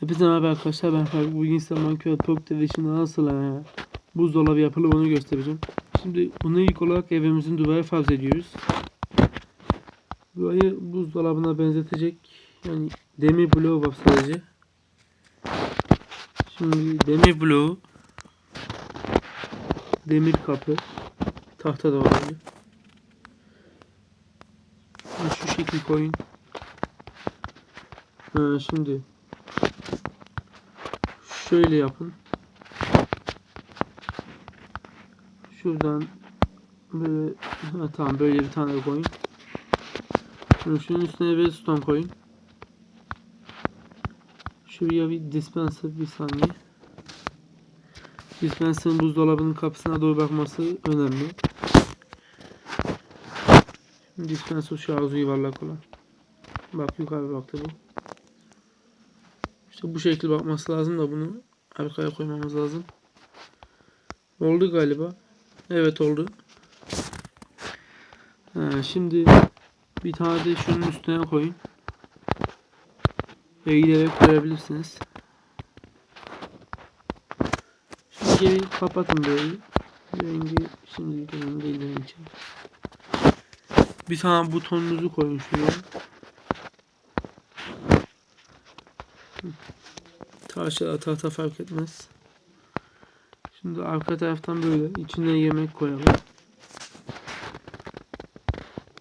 Hepinize merhaba arkadaşlar ben Faruk. Bugün size Minecraft Pocket Edition'da nasıl e, buzdolabı yapılır onu göstereceğim. Şimdi bunu ilk olarak evimizin duvara farz ediyoruz. Burayı buzdolabına benzetecek yani demir bloğu var sadece. Şimdi demir bloğu demir kapı tahta da. Ha, Şu şekil koyun. Ha, şimdi şöyle yapın. Şuradan böyle ha, tamam böyle bir tane koyun. Şimdi şunun üstüne redstone koyun. Şuraya bir dispenser bir saniye. Dispenser'ın buzdolabının kapısına doğru bakması önemli. Dispenser şu ağzı yuvarlak olan. Bak yukarı baktı bu. İşte bu şekil bakması lazım da bunu arkaya koymamız lazım. Oldu galiba. Evet oldu. Ha, şimdi bir tane de şunun üstüne koyun. Eğilerek koyabilirsiniz. Şimdi geri kapatın böyle. Rengi şimdi rengi değil için. Bir tane butonunuzu koyun şuraya. Taşla tahta fark etmez. Şimdi arka taraftan böyle içine yemek koyalım.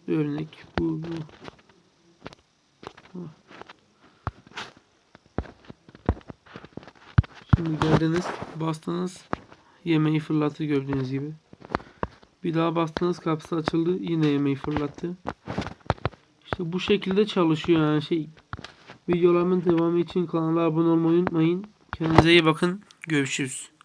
Örnek bu bu. Ah. Şimdi geldiniz bastınız yemeği fırlattı gördüğünüz gibi. Bir daha bastınız kapısı açıldı yine yemeği fırlattı. İşte bu şekilde çalışıyor yani şey. Videolarımın devamı için kanala abone olmayı unutmayın. Kendinize iyi bakın. Görüşürüz.